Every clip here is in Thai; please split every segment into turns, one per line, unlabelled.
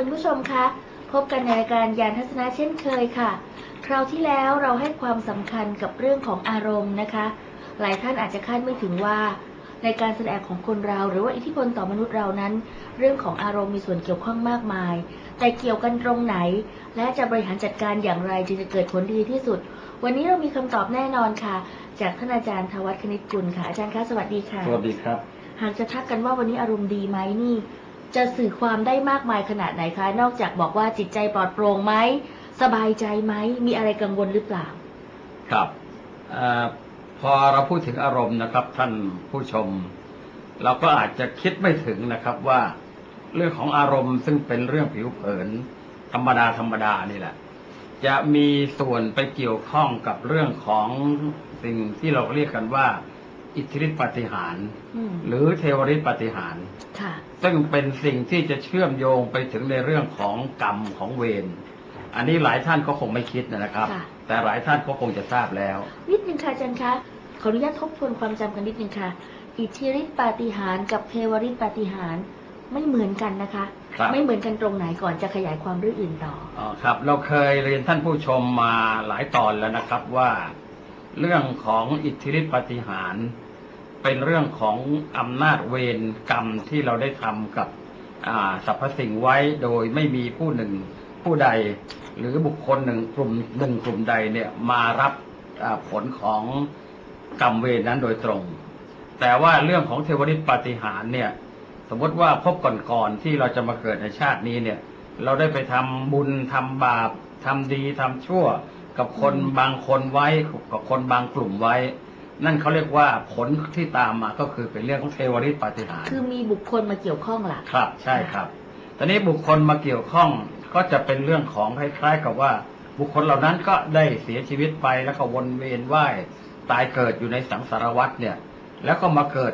สวัสดีคุณผู้ชมคะ พบกันในรายการยานทัศนะเช่นเคยค่ะ คราวที่แล้วเราให้ความสำคัญกับเรื่องของอารมณ์นะคะ หลายท่านอาจจะคาดไม่ถึงว่า ในการแสดงของคนเราหรือว่าอิทธิพลต่อมนุษย์เรานั้น เรื่องของอารมณ์มีส่วนเกี่ยวข้องมากมาย แต่เกี่ยวกันตรงไหน และจะบริหารจัดการอย่างไรจึงจะเกิดผลดีที่สุด วันนี้เรามีคำตอบแน่นอนค่ะ จากท่านอาจารย์ทวัฒคณิตกุลค่ะอาจารย์คะสวัสดีค่ะ
สวัสดีครับ
หากจะทักกันว่าวันนี้อารมณ์ดีไหมนี่ จะสื่อความได้มากมายขนาดไหนคะ นอกจากบอกว่าจิตใจปลอดโปร่งไหม สบายใจไหม มีอะไรกังวลหรือเปล่า
ครับอพอเราพูดถึงอารมณ์นะครับ ท่านผู้ชม เราก็อาจจะคิดไม่ถึงนะครับว่า เรื่องของอารมณ์ซึ่งเป็นเรื่องผิวเผิน ธรรมดาธรรมดานี่แหละ จะมีส่วนไปเกี่ยวข้องกับเรื่องของสิ่งที่เราเรียกกันว่า อิทธิฤทธิปาฏิหารย์
อืม
หรือเทวฤทธิปาฏิหารย์
ค่ะ
ซึ่งเป็นสิ่งที่จะเชื่อมโยงไปถึงในเรื่องของกรรมของเวรอันนี้หลายท่านก็คงไม่คิดนะครับ
ค่ะ
แต่หลายท่านก็คงจะทราบแล้ว
นิดนึงค่ะอาจารย์คะ ขออนุญาตทบทวนความจำกันนิดนึงค่ะ อิทธิฤทธิปาฏิหาริย์กับเทวฤทธิปาฏิหาริย์ไม่เหมือนกันนะคะ
ครับ
ไม่เหมือนกันตรงไหนก่อนจะขยายความเรื่องอื่นต่อ
อ๋อครับ เราเคยเรียนท่านผู้ชมมาหลายตอนแล้วนะครับว่า เรื่องของอิทธิฤทธิปฏิหาร เป็นเรื่องของอำนาจเวรกรรมที่เราได้ทำกับสรรพสิ่งไว้โดยไม่มีผู้หนึ่งผู้ใด หรือบุคคลหนึ่งกลุ่มหนึ่งกลุ่มใดเนี่ยมารับผลของกรรมเวรนั้นโดยตรง แต่ว่าเรื่องของเทวฤทธิปฏิหารเนี่ย สมมติว่าพบก่อนๆที่เราจะมาเกิดในชาตินี้เนี่ย เราได้ไปทำบุญทำบาปทำดีทำชั่ว กับคน
อืม
บางคนไว้กับคนบางกลุ่มไว้ นั่นเขาเรียกว่าผลที่ตามมาก็คือเป็นเรื่องของเทวฤทธิปาฏิหารย์
คือมีบุคคลมาเกี่ยวข้องล่ะ
ครับ ใช่ครับตอนนี้บุคคลมาเกี่ยวข้องก็จะเป็นเรื่องของคล้ายๆกับว่าบุคคลเหล่านั้นก็ได้เสียชีวิตไปแล้วก็วนเวียนว่ายตายเกิดอยู่ในสังสารวัฏเนี่ย แล้วก็มาเกิด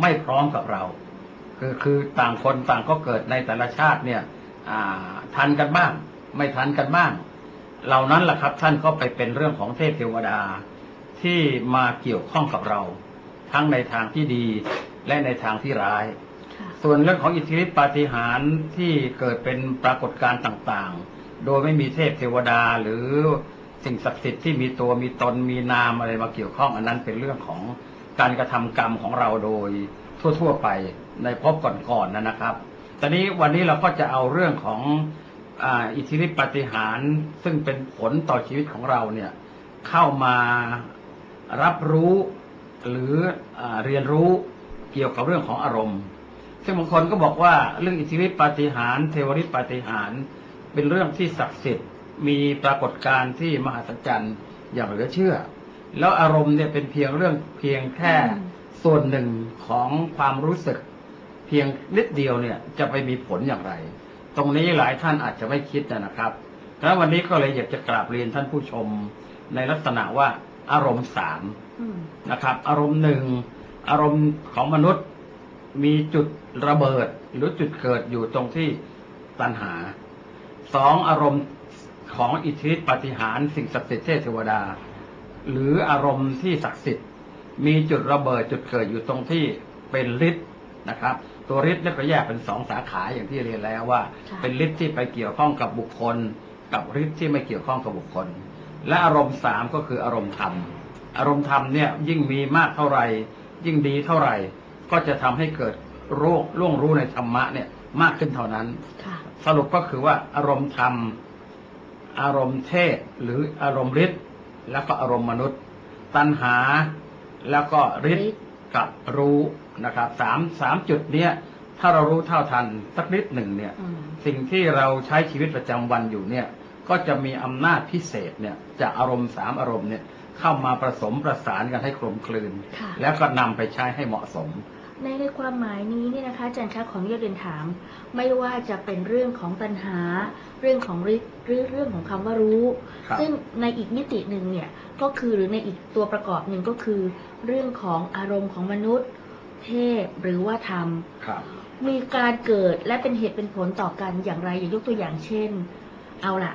ไม่พร้อมกับเรา คือคือต่างคนต่างก็เกิดในแต่ละชาติเนี่ยอ่าทันกันบ้าง ไม่ทันกันบ้าง เหล่านั้นแหละครับ ท่านก็ไปเป็นเรื่องของเทพเทวดาที่มาเกี่ยวข้องกับเรา ทั้งในทางที่ดีและในทางที่ร้าย
ค่ะ
ส่วนเรื่องของอิทธิฤทธิปาฏิหาริย์ที่เกิดเป็นปรากฏการณ์ต่างๆ โดยไม่มีเทพเทวดาหรือสิ่งศักดิ์สิทธิ์ที่มีตัวมีตนมีนามอะไรมาเกี่ยวข้องอันนั้นเป็นเรื่องของการกระทำกรรมของเราโดยทั่ว ๆ ไปในภพก่อนๆนนะครับ ตอนนี้วันนี้เราก็จะเอาเรื่องของ อาอิทธิฤทธิปาฏิหาริย์ซึ่งเป็นผลต่อชีวิตของเราเนี่ยเข้ามารับรู้หรืออาเรียนรู้เกี่ยวกับเรื่องของอารมณ์ ซึ่งบางคนก็บอกว่าเรื่องอิทธิฤทธิปาฏิหาริย์เทวฤทธิปาฏิหาริย์เป็นเรื่องที่ศักดิ์สิทธิ์มีปรากฏการณ์ที่มหัศจรรย์อย่างเหลือเชื่อ แล้วอารมณ์เนี่ยเป็นเพียงเรื่องเพียงแค่
อืม
ส่วนหนึ่งของความรู้สึก เพียงนิดเดียวเนี่ยจะไปมีผลอย่างไร ตรงนี้หลายท่านอาจจะไม่คิดนะครับแล้ววันนี้ก็เลยอยากจะกราบเรียนท่านผู้ชมในลักษณะว่าอารมณ์สาม
อืม
นะครับ อารมณ์หนึ่งอารมณ์ของมนุษย์มีจุดระเบิดหรือจุดเกิดอยู่ตรงที่ตัณหาสองอารมณ์ของอิทธิฤทธิปาฏิหารย์สิ่งศักดิ์สิทธิ์เทพเทวดา หรืออารมณ์ที่ศักดิ์สิทธิ์ มีจุดระเบิดจุดเกิดอยู่ตรงที่เป็นฤทธิ์นะครับ ตัวฤทธิ์เนี่ยก็แยกเป็นสองสาขาอย่างที่เรียนแล้วว่า
ค่ะ
เป็นฤทธิ์ที่ไปเกี่ยวข้องกับบุคคล กับฤทธิ์ที่ไม่เกี่ยวข้องกับบุคคล และอารมณ์สามก็คืออารมณ์ธรรม อารมณ์ธรรมเนี่ยยิ่งมีมากเท่าไหร่ยิ่งดีเท่าไหร่ ก็จะทำให้เกิดรู้ล่วงรู้ในธรรมะเนี่ยมากขึ้นเท่านั้น
ค่ะ
สรุปก็คือว่าอารมณ์ธรรม อารมณ์เทพหรืออารมณ์ฤทธิ์แล้วก็อารมณ์มนุษย์ ตัณหาแล้วก็ฤท
ฤท
ธิ์
ธิ์
กับรู้นะครับสามสามจุดเนี้ยถ้าเรารู้เท่าทันสักนิดหนึ่งเนี่ย
อืม
สิ่งที่เราใช้ชีวิตประจำวันอยู่เนี่ย ก็จะมีอำนาจพิเศษเนี่ยจากอารมณ์สามอารมณ์เนี่ยเข้ามาผสมประสานกันให้กลมกลืน
ค่ะ
แล้วก็นำไปใช้ให้เหมาะสม
ในในความหมายนี้เนี่ยนะคะอาจารย์คะขออนุญาตเรียนถาม ไม่ว่าจะเป็นเรื่องของตัณหา เรื่องของฤทธิ์หรือเรื่องของคำว่ารู้
ครับ
ซึ่งในอีกมิติหนึ่งเนี่ยก็คือหรือในอีกตัวประกอบหนึ่งก็คือ เรื่องของอารมณ์ของมนุษย์ เทพหรือว่าธรรม
ครับ
มีการเกิดและเป็นเหตุเป็นผลต่อกันอย่างไรอย่างยกตัวอย่างเช่น เอาล่ะ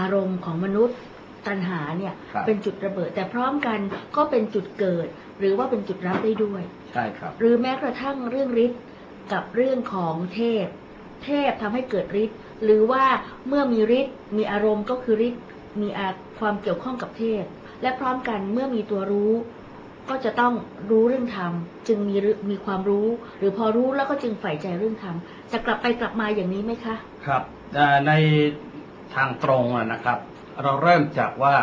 อารมณ์ของมนุษย์ตัณหาเนี่ย
ครับ
เป็นจุดระเบิด แต่พร้อมกันก็เป็นจุดเกิด หรือว่าเป็นจุดรับได้ด้วย
ใช่ครับ
หรือแม้กระทั่งเรื่องฤทธิ์กับเรื่องของเทพ เทพทำให้เกิดฤทธิ์หรือว่าเมื่อมีฤทธิ์มีอารมณ์ก็คือฤทธิ์มีอาความเกี่ยวข้องกับเทพ และพร้อมกันเมื่อมีตัวรู้ ก็จะต้องรู้เรื่องธรรมจึงมีฤมีความรู้ หรือพอรู้แล้วก็จึงใฝ่ใจเรื่องธรรมจะกลับไปกลับมาอย่างนี้ไหมคะ
ครับเอ่อในทางตรงอะนะครับ เราเริ่มจากว่า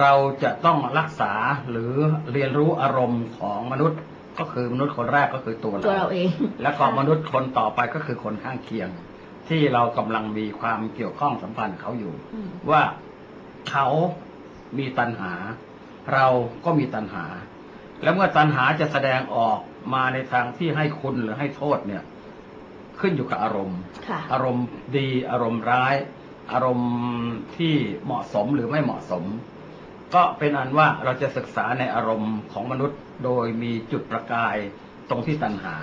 เราจะต้องรักษาหรือเรียนรู้อารมณ์ของมนุษย์ ก็คือมนุษย์คนแรกก็คือตัว
ตัว
เรา
เราเอง
แล้วก็มนุษย์คนต่อไปก็คือคนข้างเคียง ที่เรากำลังมีความเกี่ยวข้องสัมพันธ์กับเขาอยู่
อืม
ว่าเขามีตัณหา เราก็มีตัณหา แล้วเมื่อตัณหาจะแสดงออกมาในทางที่ให้คุณหรือให้โทษเนี่ย ขึ้นอยู่กับอารมณ์
ค่ะ
อารมณ์ดีอารมณ์ร้าย อารมณ์ที่เหมาะสมหรือไม่เหมาะสม ก็เป็นอันว่าเราจะศึกษาในอารมณ์ของมนุษย์โดยมีจุดประกายตรงที่ตัณหา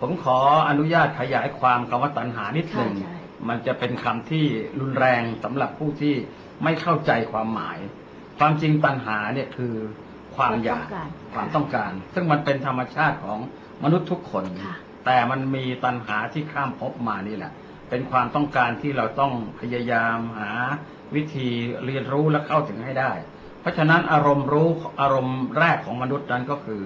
ผมขออนุญาตขยายความคำว่าตัณหานิดหนึ่ง
ใช่ใช่
มันจะเป็นคำที่รุนแรงสำหรับผู้ที่ไม่เข้าใจความหมาย ความจริงตัณหาเนี่ยคือความอยาก
ความ
ความ
ต้
ต้
อ
องง
กา
การรซึ่งมันเป็นธรรมชาติของมนุษย์ทุกคน
ค่ะ
แต่มันมีตัณหาที่ข้ามภพมานี่แหละ เป็นความต้องการที่เราต้องพยายามหาวิธีเรียนรู้และเข้าถึงให้ได้เพ ราะฉะนั้นอารมณ์รู้อารมณ์แรกของมนุษย์นั้นก็คือ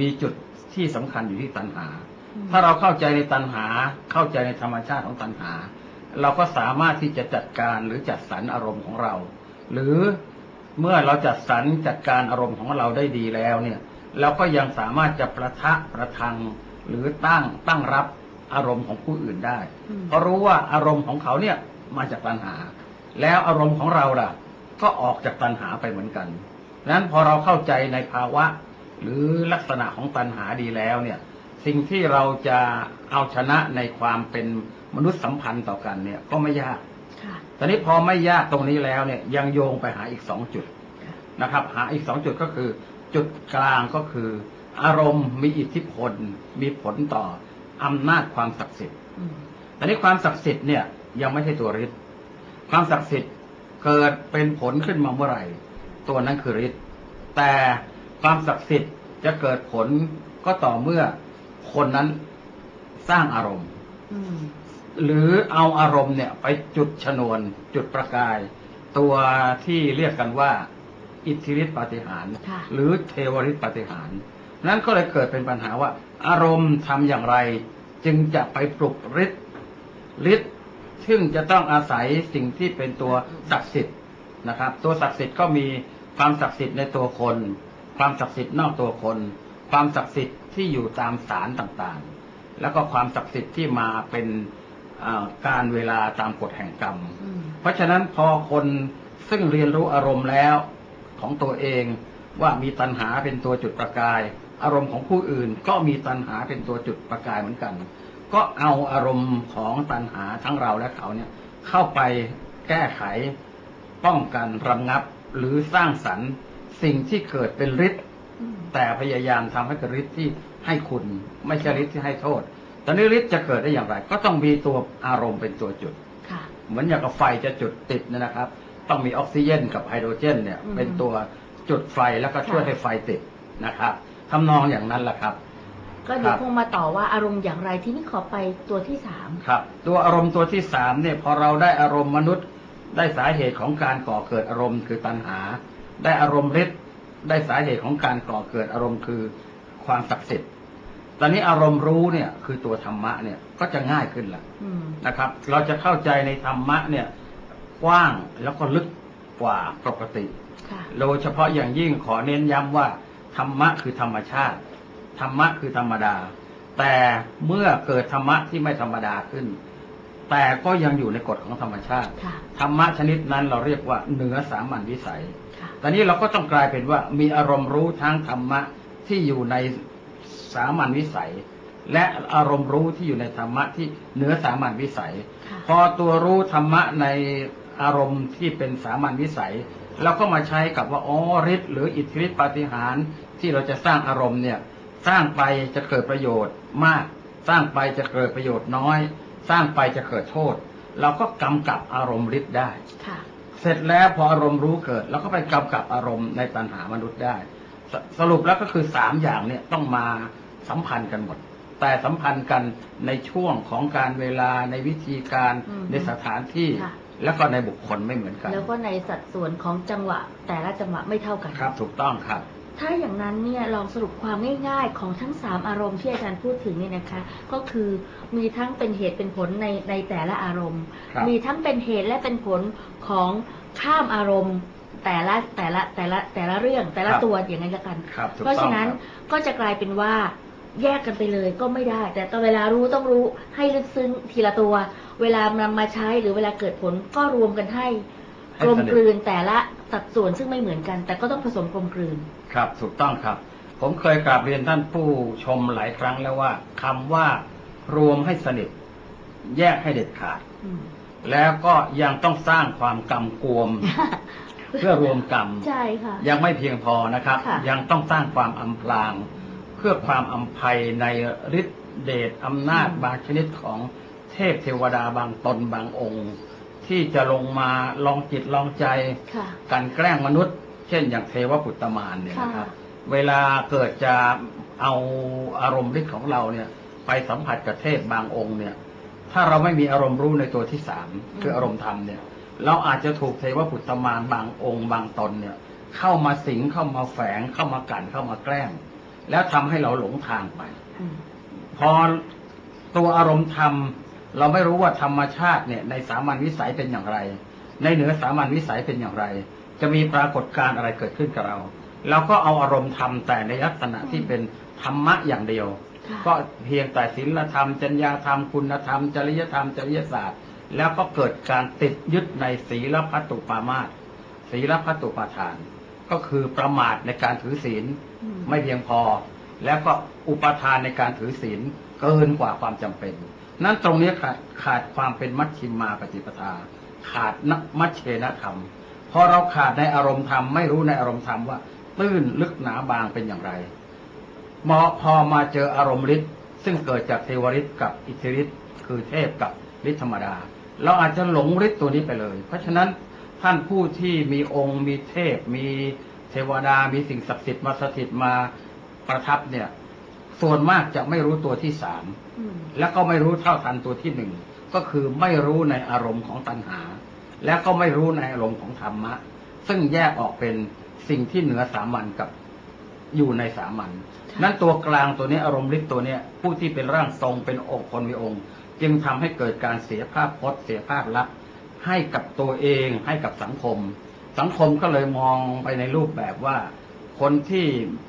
มีจุดที่สำคัญอยู่ที่ตัณหา
อืม
ถ้าเราเข้าใจในตัณหาเข้าใจในธรรมชาติของตัณหา เราก็สามารถที่จะจัดการหรือจัดสรรอารมณ์ของเรา หรือเมื่อเราจัดสรรจัดการอารมณ์ของเราได้ดีแล้วเนี่ย เราก็ยังสามารถจะประทะประทังหรือตั้งตั้งรับอารมณ์ของผู้อื่นได้
อืม
เพราะรู้ว่าอารมณ์ของเขาเนี่ยมาจากตัณหา แล้วอารมณ์ของเราล่ะ ก็ออกจากตัณหาไปเหมือนกันนั้นพอเราเข้าใจในภาวะ หรือลักษณะของตัณหาดีแล้วเนี่ย สิ่งที่เราจะเอาชนะในความเป็นมนุษย์สัมพันธ์ต่อกันเนี่ยก็ไม่ยาก
ค่ะ
ตอนนี้พอไม่ยากตรงนี้แล้วเนี่ยยังโยงไปหาอีกสองจุดนะครับ หาอีกสองจุดก็คือ จุดกลางก็คือ อารมณ์มีอิทธิพล มีผลต่ออำนาจความศักดิ์สิทธิ์
อืม
ตอนนี้ความศักดิ์สิทธิ์เนี่ยยังไม่ใช่ตัวฤทธิ์ความศักดิ์สิทธิ์ เกิดเป็นผลขึ้นมาเมื่อไหร่ ตัวนั้นคือฤทธิ์แต่ความศักดิ์สิทธิ์จะเกิดผลก็ต่อเมื่อคนนั้นสร้างอารมณ์
อืม
หรือเอาอารมณ์เนี่ย ไปจุดชนวนจุดประกาย ตัวที่เรียกกันว่า อิทธิฤทธิปาฏิหารย์
ค่ะ
หรือเทวฤทธิปาฏิหารย์นั้นก็เลยเกิดเป็นปัญหาว่า อารมณ์ทำอย่างไร จึงจะไปปลุกฤทธิ์ฤทธิ์ ซึ่งจะต้องอาศัยสิ่งที่เป็นตัวศักดิ์สิทธิ์นะครับ ตัวศักดิ์สิทธิ์ก็มีความศักดิ์สิทธิ์ในตัวคน ความศักดิ์สิทธิ์นอกตัวคน ความศักดิ์สิทธิ์ที่อยู่ตามสารต่างๆ แล้วก็ความศักดิ์สิทธิ์ที่มาเป็นการเวลาตามกฎแห่งกรร
ม
เพราะฉะนั้นพอคนซึ่งเรียนรู้อารมณ์แล้วของตัวเองว่ามีตัณหาเป็นตัวจุดประกาย อารมณ์ของผู้อื่นก็มีตัณหาเป็นตัวจุดประกายเหมือนกัน ก็เอาอารมณ์ของตัณหาทั้งเราและเขาเนี่ย เข้าไปแก้ไข ป้องกันระงับหรือสร้างสรรค์สิ่งที่เกิดเป็นฤทธิ์
อืม
แต่พยายามทำให้เกิดฤทธิ์ที่ให้คุณ ไม่ใช่ฤทธิ์ที่ให้โทษตอนนี้ฤทธิ์จะเกิดได้อย่างไร ก็ต้องมีตัวอารมณ์เป็นตัวจุด
ค่ะ
เหมือนอย่างกับไฟจะจุดติดเนยนะครับ ต้องมีออกซิเจนกับไฮโดรเจน เนี่ย
อืม
เป็นตัวจุดไฟแล้วก็ช่วย
ค่ะ
ให้ไฟติดนะครับทำนองอย่างนั้นแหละครับ
ก็เดี๋ยว
ครับ
คงมาต่อว่าอารมณ์อย่างไรที่นี่ขอไปตัวที่สาม
ครับ ตัวอารมณ์ตัวที่สามเนี่ยพอเราได้อารมณ์มนุษย์ได้สาเหตุของการก่อเกิดอารมณ์คือตัณหา ได้อารมณ์ฤทธิ์ได้สาเหตุของการก่อเกิดอารมณ์คือความศักดิ์สิทธิ์ตอนนี้อารมณ์รู้เนี่ยคือตัวธรรมะเนี่ยก็จะง่ายขึ้นละ
อืม
นะครับ เราจะเข้าใจในธรรมะเนี่ยกว้างแล้วก็ลึกกว่าปกติ
ค่ะ
โดยเฉพาะอย่างยิ่งขอเน้นย้ำว่าธรรมะคือธรรมชาติ ธรรมะคือธรรมดา แต่เมื่อเกิดธรรมะที่ไม่ธรรมดาขึ้น แต่ก็ยังอยู่ในกฎของธรรมชาติ
ค่ะ
ธรรมะชนิดนั้นเราเรียกว่าเหนือสามัญวิสัย
ค่ะ
ตอนนี้เราก็ต้องกลายเป็นว่ามีอารมณ์รู้ทั้งธรรมะที่อยู่ในสามัญวิสัย และอารมณ์รู้ที่อยู่ในธรรมะที่เหนือสามัญวิสัย
ค่ะ
พอตัวรู้ธรรมะในอารมณ์ที่เป็นสามัญวิสัยเราก็มาใช้กับว่าอ๋อฤทธิ์หรืออิทธิฤทธิปาฏิหาริย์ที่เราจะสร้างอารมณ์เนี่ย สร้างไปจะเกิดประโยชน์มาก สร้างไปจะเกิดประโยชน์น้อย สร้างไปจะเกิดโทษ เราก็กำกับอารมณ์ฤทธิ์ได้
ค่ะ
เสร็จแล้วพออารมณ์รู้เกิดเราก็ไปกำกับอารมณ์ในตัณหามนุษย์ได้สสรุปแล้วก็คือสามอย่างเนี่ยต้องมาสัมพันธ์กันหมด แต่สัมพันธ์กันในช่วงของการเวลาในวิธีการ
อืม
ในสถานที่
ค่ะ
แล้วก็ในบุคคลไม่เหมือนกัน
แล้วก็ในสัดส่วนของจังหวะแต่ละจังหวะไม่เท่ากัน
ครับ ถูกต้องครับ
ถ้าอย่างนั้นเนี่ยลองสรุปความง่ายๆของทั้งสามอารมณ์ที่อาจารย์พูดถึงเนี่ยนะคะ ก็คือมีทั้งเป็นเหตุเป็นผลในในแต่ละอารมณ์
ครับ
มีทั้งเป็นเหตุและเป็นผลของข้ามอารมณ์แต่ละแต่ละแต่ละแต่ละเรื่องแต่ละตัวอย่างนั้นละกัน
ครับถูก
เพราะ
ต้อง
ฉะนั้น
ครับ
ก็จะกลายเป็นว่าแยกกันไปเลยก็ไม่ได้ แต่ตอนเวลารู้ต้องรู้ให้ลึกซึ้งทีละตัว เวลานำมาใช้หรือเวลาเกิดผลก็รวมกันให้
ให้
กลม
สนิท
กลืนแต่ละสัดส่วนซึ่งไม่เหมือนกัน แต่ก็ต้องผสมกลมกลืน
ครับ ถูกต้องครับ ผมเคยกราบเรียนท่านผู้ชมหลายครั้งแล้วว่าคำว่ารวมให้สนิท แยกให้เด็ดขาด
อืม
แล้วก็ยังต้องสร้างความกำกวม เพื่อรวมกรรม
ใช่ค่ะ
ยังไม่เพียงพอนะครับ
ค่ะ
ยังต้องสร้างความอำพราง เพื่อความอำภัยในฤทธิเดชอำนาจบางชนิดของเทพเทวดาบางตนบางองค์ ที่จะลงมาลองจิตลองใจ
ค่ะ
การแกล้งมนุษย์ เช่นอย่างเทวปุตตมานเนี่ยนะครับ
ค่ะ
เวลาเกิดจะเอาอารมณ์ฤทธิ์ของเราเนี่ย ไปสัมผัสกับเทพบางองค์เนี่ย ถ้าเราไม่มีอารมณ์รู้ในตัวที่สามคืออารมณ์ธรรมเนี่ย เราอาจจะถูกเทวปุตตมานบางองค์บางตนเนี่ย เข้ามาสิงเข้ามาแฝงเข้ามากันเข้ามาแกล้ง แล้วทำให้เราหลงทางไป
อืม
พอตัวอารมณ์ธรรม เราไม่รู้ว่าธรรมชาติเนี่ยในสามัญวิสัยเป็นอย่างไร ในเหนือสามัญวิสัยเป็นอย่างไร จะมีปรากฏการณ์อะไรเกิดขึ้นกับเราเราก็เอาอารมณ์ธรรมแต่ในลักษณะที่เป็นธรรมะอย่างเดียว
ค่ะ
ก็เพียงแต่ศีลธรรมจรรยาธรรมคุณธรรม จริยธรรมจริยศาสตร์ แล้วก็เกิดการติดยึดในศีลพัตตุปามาตศีลพัตตุปาทาน ก็คือประมาทในการถือศีล
อืม
ไม่เพียงพอ แล้วก็อุปทานในการถือศีลเกินกว่าความจำเป็น นั้นตรงนี้ขาดขาดความเป็นมัชชิมาปฏิปทา ขาดนัมัชเชนธรรมพอเราขาดในอารมณ์ธรรมไม่รู้ในอารมณ์ธรรมว่า ตื้นลึกหนาบางเป็นอย่างไรมอพอมาเจออารมณ์ฤทธิ์ซึ่งเกิดจากเทวฤทธิ์กับอิทธิฤทธิ์คือเทพกับฤทธิธรรมดา เราอาจจะหลงฤทธิ์ตัวนี้ไปเลย เพราะฉะนั้นท่านผู้ที่มีองค์มีเทพ มีเทวดามีสิ่งศักดิ์สิทธิ์มาสถิตมาประทับเนี่ย ส่วนมากจะไม่รู้ตัวที่สาม
อืม
แล้วก็ไม่รู้เท่าทันตัวที่หนึ่งก็คือไม่รู้ในอารมณ์ของตัณหา แล้วก็ไม่รู้ในอารมณ์ของธรรมะ ซึ่งแยกออกเป็นสิ่งที่เหนือสามัญกับอยู่ในสามัญ
ค่ะ
นั้นตัวกลางตัวนี้อารมณ์ฤทธิ์ตัวเนี้ยผู้ที่เป็นร่างทรงเป็นองค์คนมีองค์ จึงทำให้เกิดการเสียภาพพจน์เสียภาพลักษณ์ให้กับตัวเองให้กับสังคม สังคมก็เลยมองไปในรูปแบบว่า คนที่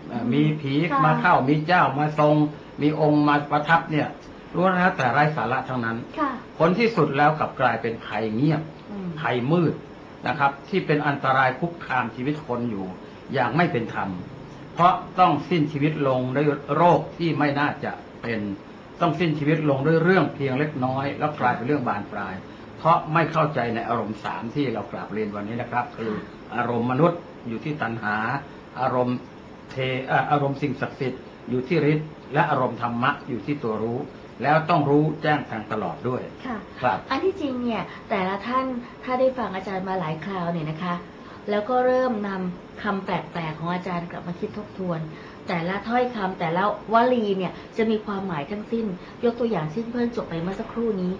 เอ่อมีผี
ค่ะ
มาเข้ามีเจ้ามาทรง มีองค์มาประทับเนี่ยรู้วนแล้วแต่ไร้สาระทั้งนั้น
ค่ะ
ผลที่สุดแล้วกลับกลายเป็นภัยเงียบ
อืม
ภัยมืดนะครับ ที่เป็นอันตรายคุกคามชีวิตคนอยู่อย่างไม่เป็นธรรม เพราะต้องสิ้นชีวิตลงด้วยโรคที่ไม่น่าจะเป็นต้องสิ้นชีวิตลงด้วยเรื่องเพียงเล็กน้อย แล้วกลายเป็นเรื่องบานปลาย เพราะไม่เข้าใจในอารมณ์สามที่เรากราบเรียนวันนี้นะครับ คืออารมณ์มนุษย์อยู่ที่ตัณหา อารมณ์เทเอ่ออารมณ์สิ่งศักดิ์สิทธิ์อยู่ที่ฤทธิ์และอารมณ์ธรรมะอยู่ที่ตัวรู้ แล้วต้องรู้แจ้งทางตลอดด้วย
ค่ะ
ครับ
อันที่จริงเนี่ยแต่ละท่านถ้าได้ฟังอาจารย์มาหลายคราวเนี่ยนะคะ แล้วก็เริ่มนำคำแปลกๆของอาจารย์กลับมาคิดทบทวน แต่ละถ้อยคำแต่ละวลีเนี่ยจะมีความหมายทั้งสิ้น ยกตัวอย่างที่เพิ่งจบไปเมื่อสักครู่นี้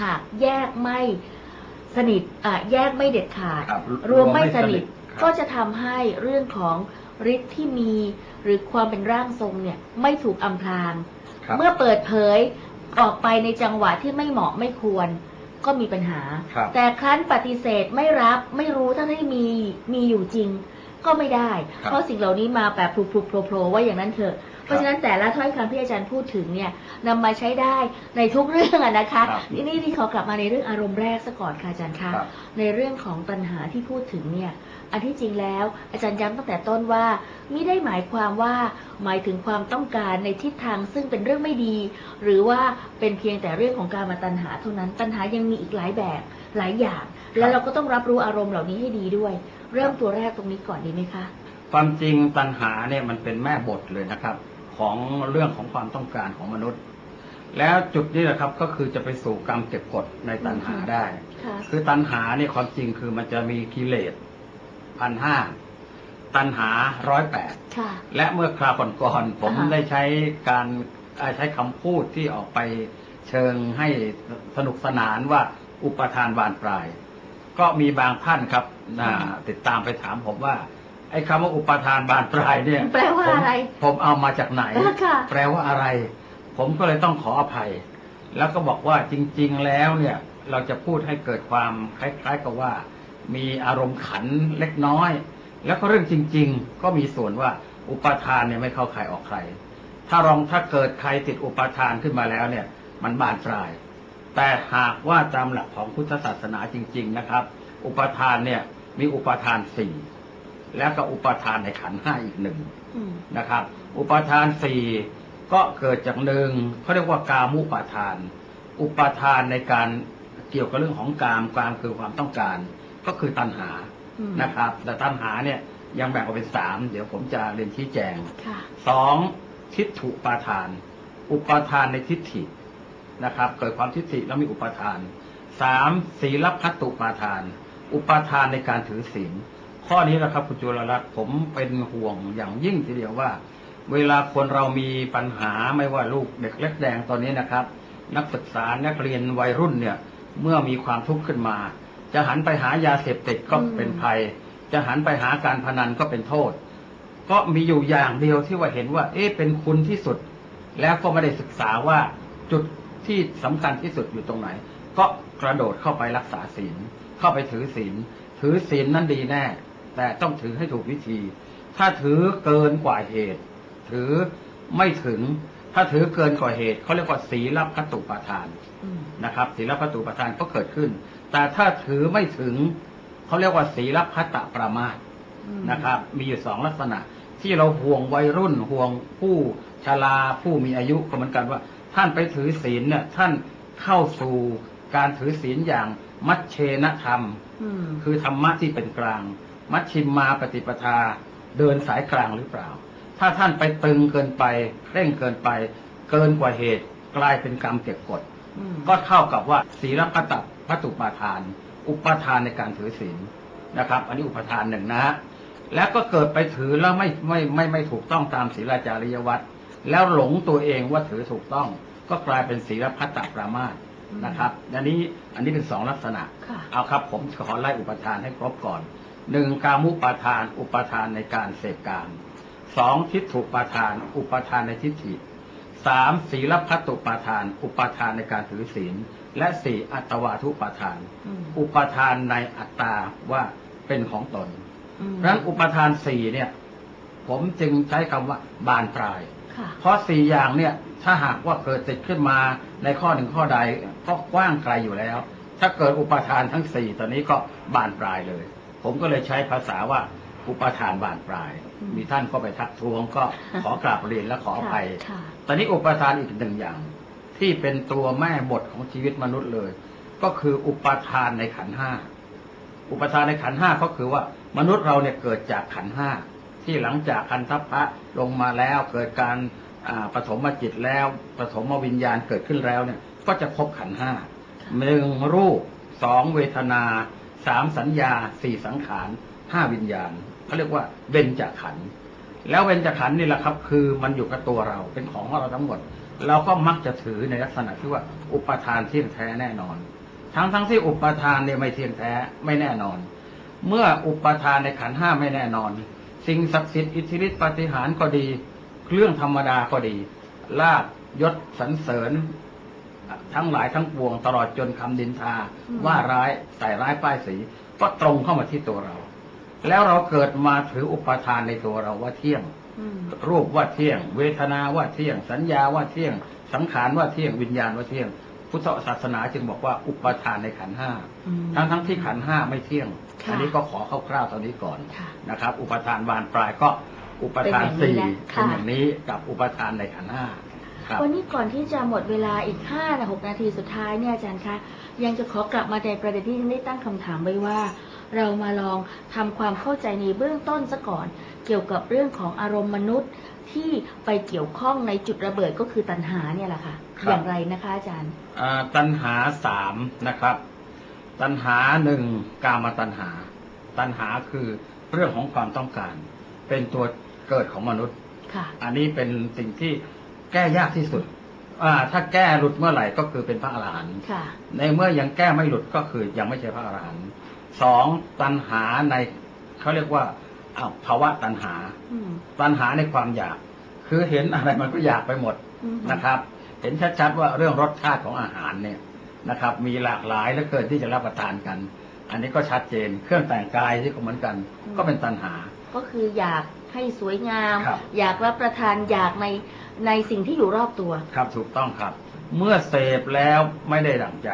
หากแยกไม่สนิทอะแยกไม่เด็ดขาด
ครับ
รวมไม่สนิท
ครับ
ก็จะทำให้เรื่องของ ฤทธิ์ที่มีหรือความเป็นร่างทรงเนี่ยไม่ถูกอำพราง
ครับ
เมื่อเปิดเผยออกไปในจังหวะที่ไม่เหมาะไม่ควรก็มีปัญหา
ครับ
แต่ครั้นปฏิเสธไม่รับไม่รู้ถ้าให้มีมีอยู่จริง ก็ไม่ได้
ครับ
เพราะสิ่งเหล่านี้มาแบบพลุกๆโผล่ๆว่าอย่างนั้นเถอะ เพราะฉะนั้นแต่ละถ้อยคำที่อาจารย์พูดถึงเนี่ยนำมาใช้ได้ในทุกเรื่องอะนะคะ
ครับ
ทีนี่ที่ขอกลับมาในเรื่องอารมณ์แรกซะก่อนค่ะอาจารย์คะ
ครับ
ในเรื่องของปัญหาที่พูดถึงเนี่ยอันที่จริงแล้วอาจารย์ย้ำตั้งแต่ต้นว่าไม่ได้หมายความว่าหมายถึงความต้องการในทิศทางซึ่งเป็นเรื่องไม่ดี หรือว่าเป็นเพียงแต่เรื่องของการมาตัณหาเท่านั้นตัณหายังมีอีกหลายแบบหลายอย่าง แล้วเราก็ต้องรับรู้อารมณ์เหล่านี้ให้ดีด้วย เริ่มตัวแรกตรงนี้ก่อนดีไหมคะ
ความจริงตัณหาเนี่ยมันเป็นแม่บทเลยนะครับ ของเรื่องของความต้องการของมนุษย์ แล้วจุดนี้แหละครับก็คือจะไปสู่กรรมเก็บกดในตัณหาได้
ค่ะ
คือตัณหาเนี่ยความจริงคือมันจะมีกิเลสพันห้าตัณหาร้อยแปด
ค่ะ
และเมื่อคราวก่อนๆผม
อ่าฮะ
ได้ใช้การอ่าใช้คำพูดที่ออกไปเชิงให้สนุกสนานว่าอุปทานบานปลาย ก็มีบางท่านครับอ่าติดตามไปถามผมว่า ไอ้คำว่าอุปทานบานปลายเนี่ย
แปลว่าอะไร
ผมผมเอามาจากไหน
ค่ะ
แปลว่าอะไร ผมก็เลยต้องขออภัย แล้วก็บอกว่าจริง ๆ แล้วเนี่ย เราจะพูดให้เกิดความคล้ายๆกับว่า มีอารมณ์ขันเล็กน้อย แล้วก็เรื่องจริง ๆ ก็มีส่วนว่าอุปทานเนี่ยไม่เข้าใครออกใคร ถ้าลองถ้าเกิดใครติดอุปทานขึ้นมาแล้วเนี่ย มันบานปลาย แต่หากว่าตามหลักของพุทธศาสนาจริง ๆ นะครับ อุปทานเนี่ยมีอุปทานสี่ แล้วก็อุปทานในขันธ์ห้าอีกหนึ่ง
อืม
นะครับ อุปทานสี่ก็เกิดจากหนึ่งเขาเรียกว่ากามุปาทาน อุปทานในการเกี่ยวกับเรื่องของกามกามคือความต้องการ ก็คือตัณหา
อืม
นะครับ แต่ตัณหาเนี่ยยังแบ่งออกเป็นสามเดี๋ยวผมจะเรียนชี้แจง
ค่ะ
สองทิฏฐุปาทาน อุปทานในทิฏฐินะครับ เกิดความทิฏฐิแล้วมีอุปทานสามศีลพัตตุปาทาน อุปทานในการถือศีล ข้อนี้นะครับคุณจุลรัตน์ผมเป็นห่วงอย่างยิ่งทีเดียวว่า เวลาคนเรามีปัญหาไม่ว่าลูกเด็กเล็กแดงตอนนี้นะครับ นักศึกษานักเรียนวัยรุ่นเนี่ย เมื่อมีความทุกข์ขึ้นมา จะหันไปหายาเสพติดก็เป็นภัย จะหันไปหาการพนันก็เป็นโทษ ก็มีอยู่อย่างเดียวที่ว่าเห็นว่า เอ๊ะเป็นคุณที่สุด แล้วก็ไม่ได้ศึกษาว่าจุดที่สำคัญที่สุดอยู่ตรงไหน ก็กระโดดเข้าไปรักษาศีลเข้าไปถือศีลถือศีลนั้นดีแน่ แต่ต้องถือให้ถูกวิธี ถ้าถือเกินกว่าเหตุ ถือไม่ถึง ถ้าถือเกินกว่าเหตุเขาเรียกว่าศีลพัตตุปาทาน
อืม
นะครับศีลพัตตุปาทานก็เกิดขึ้น แต่ถ้าถือไม่ถึงเขาเรียกว่าศีลพัตตประมาท
อืม
นะครับ มีอยู่สองลักษณะ ที่เราห่วงวัยรุ่นห่วงผู้ชราผู้มีอายุก็เหมือนกันว่า ท่านไปถือศีลเนี่ยท่านเข้าสู่การถือศีลอย่างมัชเชนธรรม
อืม
คือธรรมะที่เป็นกลาง มัชชิมมาปฏิปทา เดินสายกลางหรือเปล่า ถ้าท่านไปตึงเกินไปเร่งเกินไป เกินกว่าเหตุกลายเป็นกรรมเก็บกด
อืม
ก็เท่ากับว่าศีลพัตตพัตตุปาทาน อุปทานในการถือศีลนะครับ อันนี้อุปทานหนึ่งนะฮะแล้วก็เกิดไปถือแล้วไม่ไม่ไม่ไม่ถูกต้องตามศีลาจาริยวัตรแล้วหลงตัวเองว่าถือถูกต้อง ก็กลายเป็นศีลพัตตปรามาสนะครับอันนี้อันนี้เป็นสองลักษณะ
ค่ะ
เอาครับ ผมขอไล่อุปทานให้ครบก่อน หนึ่งกามุปาทาน อุปทานในการเสพกามสองทิฏฐุปาทาน อุปทานในทิฏฐิสามศีลพัตตุปาทาน อุปทานในการถือศีล และสี่อัตวาทุปาทาน
อืม
อุปทานในอัตตาว่าเป็นของตน
อืม
เพราะฉะนั้นอุปทานสี่เนี่ย ผมจึงใช้คำว่าบานปลาย
ค่ะ
เพราะสี่อย่างเนี่ย ถ้าหากว่าเกิดติดขึ้นมาในข้อหนึ่งข้อใดก็กว้างไกลอยู่แล้ว ถ้าเกิดอุปทานทั้งสี่ตอนนี้ก็บานปลายเลย ผมก็เลยใช้ภาษาว่าอุปทานบานปลาย
อืม
มีท่านก็ไปทักท้วงก็ขอกราบเรียนและขออภัย
ค่ะ
ตอนนี้อุปทานอีกหนึ่งอย่าง ที่เป็นตัวแม่บทของชีวิตมนุษย์เลย ก็คืออุปทานในขันธ์ห้าอุปทานในขันธ์ห้าก็คือว่ามนุษย์เราเนี่ยเกิดจากขันธ์ห้าที่หลังจากคันทัพพระลงมาแล้วเกิดการอ่าปฐมจิตแล้วปฐมวิญญาณเกิดขึ้นแล้วเนี่ย ก็จะครบขันธ์ห้าหนึ่งรูปสองเวทนา สามสัญญาสี่สังขารห้าวิญญาณเขาเรียกว่าเบญจขันธ์แล้วเบญจขันธ์นี่แหละครับ คือมันอยู่กับตัวเราเป็นของของเราทั้งหมด เราก็มักจะถือในลักษณะที่ว่าอุปทานเที่ยงแท้แน่นอน ทั้งทั้งที่อุปทานเนี่ยไม่เที่ยงแท้ไม่แน่นอน เมื่ออุปทานในขันห้าไม่แน่นอน สิ่งศักดิ์สิทธิ์อิทธิฤทธิปฏิหารก็ดี เครื่องธรรมดาก็ดีลาบยศสรรเสริญ ทั้งหลายทั้งปวงตลอดจนคำดินทา
อืม
ว่าร้ายใส่ร้ายป้ายสี ก็ตรงเข้ามาที่ตัวเรา แล้วเราเกิดมาถืออุปทานในตัวเราว่าเที่ยง
อืม
รูปว่าเที่ยง เวทนาว่าเที่ยง สัญญาว่าเที่ยง สังขารว่าเที่ยงวิญญาณว่าเที่ยง พุทธศาสนาจึงบอกว่าอุปทานในขันธ์ห้า
อืม
ทั้งทั้งที่ขันธ์ห้าไม่เที่ยง
ค่ะ
อันี้ก็ขอคร่าวๆตอนนี้ก่อน
ค่ะ
นะครับ อุปทานบานปลายก็อุปทาน
เป็นอย่างนี้
สี่
แหละค่ะ
เป็นอย่างนี้กับอุปทานในขันธ์ห้า ครับ
วันนี้ก่อนที่จะหมดเวลาอีกห้าหกนาทีสุดท้ายเนี่ยอาจารย์คะ ยังจะขอกลับมาในประเด็นที่ได้ตั้งคำถามไว้ว่า เรามาลองทำความเข้าใจในเบื้องต้นซะก่อน เกี่ยวกับเรื่องของอารมณ์มนุษย์ที่ไปเกี่ยวข้องในจุดระเบิดก็คือตัณหาเนี่ยแหละค่ะ
ครับ
อย่างไรนะคะ อาจารย์
อ่าตัณหาสามนะครับ ตัณหาหนึ่งกามตัณหา ตัณหาคือเรื่องของความต้องการ เป็นตัวเกิดของมนุษย์
ค่ะ
อันนี้เป็นสิ่งที่ แก้ยากที่สุดอ่าถ้าแก้หลุดเมื่อไหร่ก็คือเป็นพระอรหันต์
ค่ะ
ในเมื่อยังแก้ไม่หลุดก็คือยังไม่ใช่พระอรหันต์สองตัณหาในเขาเรียกว่าอ้าวภาวะตัณหา
อืม
ตัณหาในความอยาก คือเห็นอะไรมันก็อยากไปหมด
อืม
นะครับ เห็นชัดๆว่าเรื่องรสชาติของอาหารเนี่ยนะครับ มีหลากหลายเหลือเกินที่จะรับประทานกัน อันนี้ก็ชัดเจน เครื่องแต่งกายที่ก็เหมือนกัน ก็เป็นตัณหา
ก็คืออยาก ให้สวยงาม
ครับ
อยากรับประทานอยากในในสิ่งที่อยู่รอบตัว
ครับถูกต้องครับ เมื่อเสพแล้วไม่ได้ดั่งใจ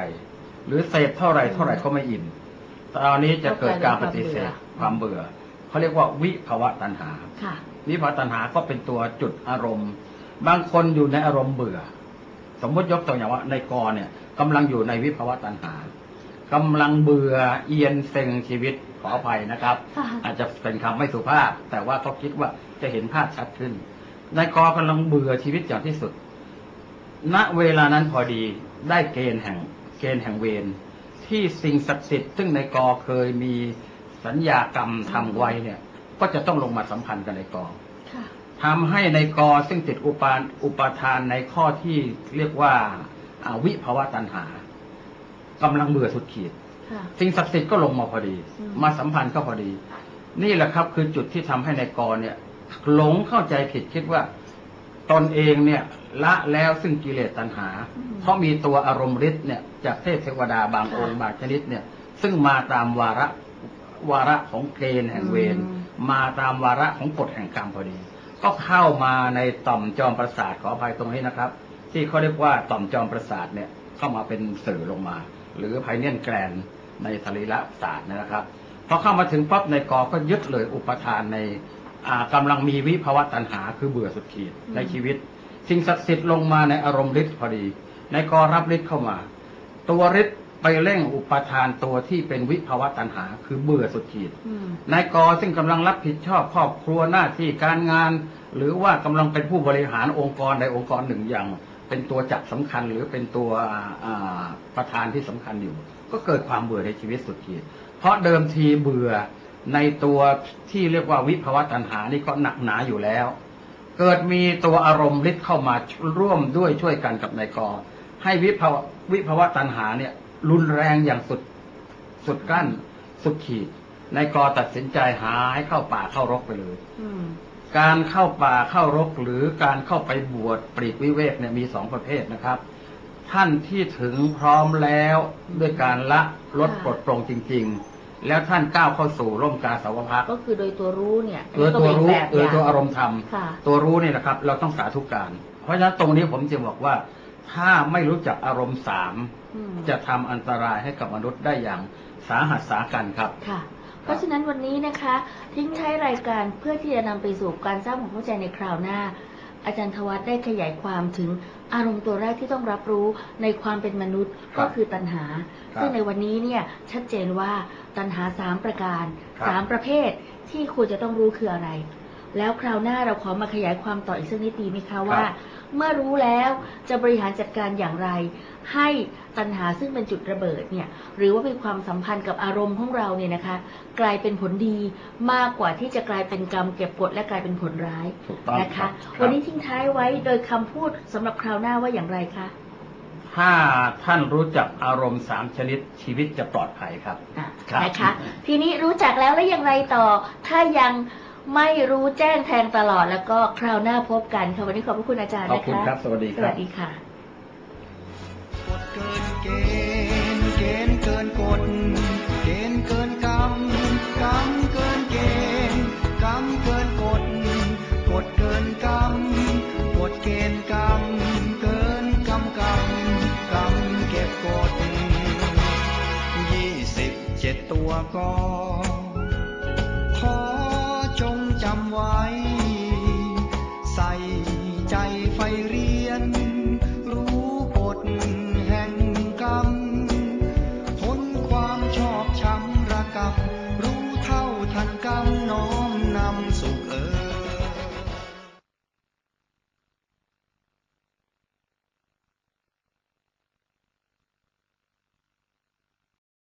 หรือเสพเท่าไหรเท่าไหรก็ไม่อิ่มตอนนี้จะเกิดการปฏิเสธความเบื่อเขาเรียกว่าวิภาวะตัณหา
ค่ะ
วิภาวะตัณหาก็เป็นตัวจุดอารมณ์ บางคนอยู่ในอารมณ์เบื่อ สมมติยกตัวอย่างว่าในกอเนี่ยกำลังอยู่ในวิภาวะตัณหา กำลังเบื่อเอียนเซ็งชีวิตขออภัยนะครับ
ค่ะ
อาจจะเป็นคำไม่สุภาพ แต่ว่าเขาคิดว่าจะเห็นภาพชัดขึ้นนายกอกำลังเบื่อชีวิตอย่างที่สุด ณเวลานั้นพอดีได้เกณฑ์แห่งเกณฑ์แห่งเวรที่สิ่งศักดิ์สิทธิ์ซึ่งในกอเคยมีสัญญากรรมทำไว้เนี่ย ก็จะต้องลงมาสัมพันธ์กับในกอ
ค่ะ
ทำให้ในกอซึ่งติดอุปาอุปทานในข้อที่เรียกว่าอาวิภาวะตัณหา กำลังเบื่อสุดขีด
ค่ะ
สิ่งศักดิ์สิทธิ์ก็ลงมาพอดี
อืม
มาสัมพันธ์ก็พอดี นี่แหละครับคือจุดที่ทำให้ในกรเนี่ย หลงเข้าใจผิดคิดว่า ตนเองเนี่ยละแล้วซึ่งกิเลสตัณหา เพราะมีตัวอารมณ์ฤทธิ์เนี่ยจากเทพเทวดาบางองค์บางชนิดเนี่ย ซึ่งมาตามวาระวาระของเกณฑ์แห่งเวรมาตามวาระของกฎแห่งกรรมพอดี ก็เข้ามาในต่อมจอมประสาทขออภัยตรงนี้นะครับ ที่เขาเรียกว่าต่อมจอมประสาทเนี่ยเข้ามาเป็นสื่อลงมา หรือไพเนียนแกรนในสรีระศาสตร์นะครับพอเข้ามาถึงปั๊บในกอก็ยึดเลยอุปทานในอ่ากำลังมีวิภาวะตัณหาคือเบื่อสุดขีดในชีวิต สิ่งศักดิ์สิทธิ์ลงมาในอารมณ์ฤทธิ์พอดี ในกอรับฤทธิ์เข้ามา ตัวฤทธิ์ไปเร่งอุปทานตัวที่เป็นวิภาวะตัณหาคือเบื่อสุดขีด
อืม
นายกอซึ่งกำลังรับผิดชอบครอบครัวหน้าที่การงาน หรือว่ากำลังเป็นผู้บริหารองค์กรใดองค์กรหนึ่งอย่าง เป็นตัวจักรสำคัญหรือเป็นตัวประธานที่สำคัญอยู่ ก็เกิดความเบื่อในชีวิตสุดขีดเพราะเดิมทีเบื่อในตัวที่เรียกว่าวิภาวะตัณหานี่ก็หนักหนาอยู่แล้ว เกิดมีตัวอารมณ์ฤทธิ์เข้ามาร่วมด้วยช่วยกันกับนายกอให้วิภาวะวิภาวะตัณหาเนี่ยรุนแรงอย่างสุดสุดกั้นสุดขีดนายกอตัดสินใจหายเข้าป่าเข้ารกไปเลย
อื
การเข้าป่าเข้ารกหรือการเข้าไปบวชปรีกวิเวกเนี่ยมีสองประเภทนะครับ ท่านที่ถึงพร้อมแล้วด้วยการละลด
ค่ะ
ปลดปรงจริง ๆ แล้วท่านก้าวเข้าสู่ร่มกาสาวพัก
ก็คือโดยตัวรู้เนี่ย
โดยตัวรู้
อันนี้ก็เป็นแบบ
โดยตัวอารมณ์ธรรม
ค่ะ
ตัวรู้เนี่ยนะครับ เราต้องสาธุการ เพราะฉะนั้นตรงนี้ผมจะบอกว่า ถ้าไม่รู้จักอารมณ์สาม
อืม
จะทำอันตรายให้กับมนุษย์ได้อย่างสาหัสสากันครับ
ค่ะ เพราะฉะนั้นวันนี้นะคะ ทิ้งท้ายรายการเพื่อที่จะนำไปสู่การสร้างความเข้าใจในคราวหน้า อาจารย์ทวัฒน์ได้ขยายความถึงอารมณ์ตัวแรกที่ต้องรับรู้ในความเป็นมนุษย์
ครับ
ก็คือตัณหา
ครับ
ซึ่งในวันนี้เนี่ยชัดเจนว่าตัณหาสามประการ
ครับ
สามประเภทที่ควรจะต้องรู้คืออะไร แล้วคราวหน้าเราขอมาขยายความต่ออีกสักนิดดีไหมคะว่า เมื่อรู้แล้วจะบริหารจัดการอย่างไร ให้ตัณหาซึ่งเป็นจุดระเบิดเนี่ยหรือว่ามีความสัมพันธ์กับอารมณ์ของเราเนี่ยนะคะ กลายเป็นผลดีมากกว่าที่จะกลายเป็นกรรมเก็บกดและกลายเป็นผลร้าย
ถูกต้อง
นะคะ
รับ
วันนี้ทิ้งท้ายไว้โดยคำพูดสำหรับคราวหน้าว่าอย่างไรคะ
ถ้าท่านรู้จักอารมณ์สามชนิดชีวิตจะปลอดภัยครับ
อะ
ครับ
นะคะทีนี้รู้จักแล้วแล้วอย่างไรต่อ ถ้ายัง ไม่รู้แจ้งแทงตลอดแล้วก็คราวหน้าพบกันค่ะวันนี้ขอบพระคุณอาจารย์
ขอบ
นะคะ
คุณครับ สวัสดี
ส
ครั
วั
บ
สดีค่ะ
กฎเกินเกณฑ์เกณฑ์เกินกฎเกณฑ์เกินกรรมกรรมเกินเกณฑ์กรรมเกินกฎกฎเกินกรรมกฎเกณฑ์กรรมเกินกรรมกรรมกรรมเก็บกฎยี่สิบเจ็ดตัวก็